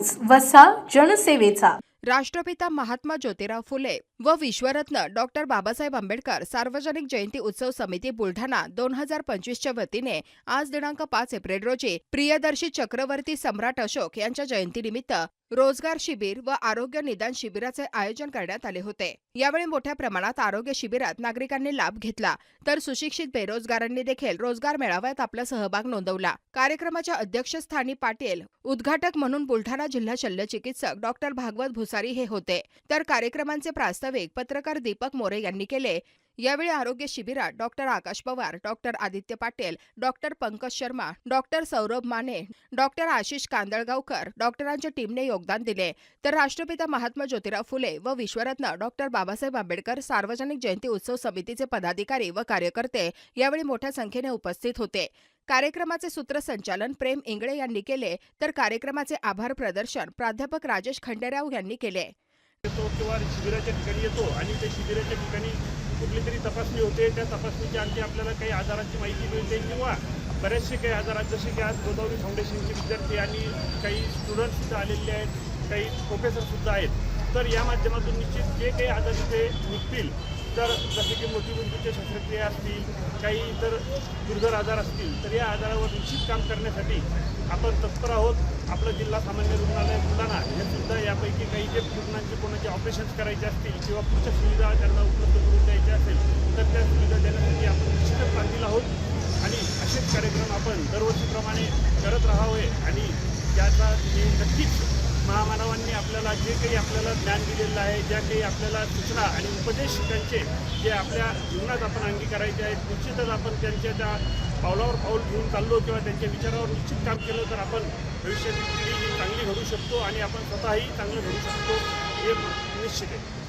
News वसा जनसेवेचा. राष्ट्रपिता महात्मा ज्योतिराव फुले व विश्वरत्न डॉक्टर बाबासाहेब आंबेडकर सार्वजनिक जयंती उत्सव समिती बुलढाणा दोन हजार पंचवीसच्या वतीने आज दिनांक पाच एप्रिल रोजी प्रियदर्शी चक्रवर्ती सम्राट अशोक यांच्या जयंतीनिमित्त रोजगार शिबिर व आरोग्य निदान शिबिराचे आयोजन करण्यात आले होते. यावेळी मोठ्या प्रमाणात आरोग्य शिबिरात नागरिकांनी लाभ घेतला. तर सुशिक्षित बेरोजगारांनी देखील रोजगार मेळाव्यात आपला सहभाग नोंदवला. कार्यक्रमाच्या अध्यक्षस्थानी पाटील उद्घाटक म्हणून बुलढाणा जिल्हा शल्यचिकित्सक डॉक्टर भागवत भुसारी हे होते. तर कार्यक्रमांचे प्रास्ताविक पत्रकार दीपक मोरे यांनी केले. यावेळी आरोग्य शिबिरात doctor Akash Pawar doctor Aditya Patil doctor Pankaj Sharma doctor Saurabh Mane doctor Ashish Kandalgaonkar डॉक्टरांच्या टीमने योगदान दिले. तर राष्ट्रपिता महात्मा ज्योतिराव फुले व विश्वरत्न डॉक्टर बाबासाहेब आंबेडकर सार्वजनिक जयंती उत्सव समितीचे पदाधिकारी व कार्यकर्ते यावेळी मोठ्या संख्येने उपस्थित होते. कार्यक्रमाचे सूत्रसंचालन प्रेम इंगळे यांनी केले. तर कार्यक्रमाचे आभार प्रदर्शन प्राध्यापक राजेश खंडेराव यांनी केले. येतो किंवा शिबिराच्या ठिकाणी येतो आणि त्या शिबिराच्या ठिकाणी कुठली तरी तपासणी होते त्या तपासणीच्या आणखी आपल्याला काही आजारांची माहिती मिळते किंवा बरेचसे काही आजारात जसे की आज गोदावरी फाउंडेशनचे विद्यार्थी आणि काही स्टुडंटसुद्धा आलेले आहेत काही प्रोफेसरसुद्धा आहेत. तर या माध्यमातून निश्चित जे काही आजार इथे निघतील. तर जसे की मोतीबिंदूच्या शस्त्रक्रिया असतील काही इतर दुर्धर आजार असतील तर या आजारावर निश्चित काम करण्यासाठी आपण तत्पर आहोत. आपलं जिल्हा सामान्य रुग्णालय बुलढाणा हे सुद्धा यापैकी काही जे रुग्णांचे कोणाचे ऑपरेशन्स करायचे असतील किंवा पुढच्या सुविधा त्यांना उपलब्ध करून द्यायच्या असेल तर त्या सुविधा देण्यासाठी आपण निश्चितच बांधील आहोत. आणि असेच कार्यक्रम आपण दरवर्षीप्रमाणे करत राहावे आणि त्याचा हे नक्कीच महामानवांनी आपल्याला जे काही आपल्याला ज्ञान दिलेलं आहे ज्या काही आपल्याला सूचना आणि उपदेश त्यांचे जे आपल्या जीवनात आपण अंगीकारायचे आहेत निश्चितच आपण त्यांच्या त्या पावलावर पाऊल घेऊन चाललो किंवा त्यांच्या विचारावर निश्चित काम केलं तर आपण भविष्यातील पिढी चांगली घडू शकतो आणि आपण स्वतःही चांगलं घडू शकतो हे निश्चित आहे.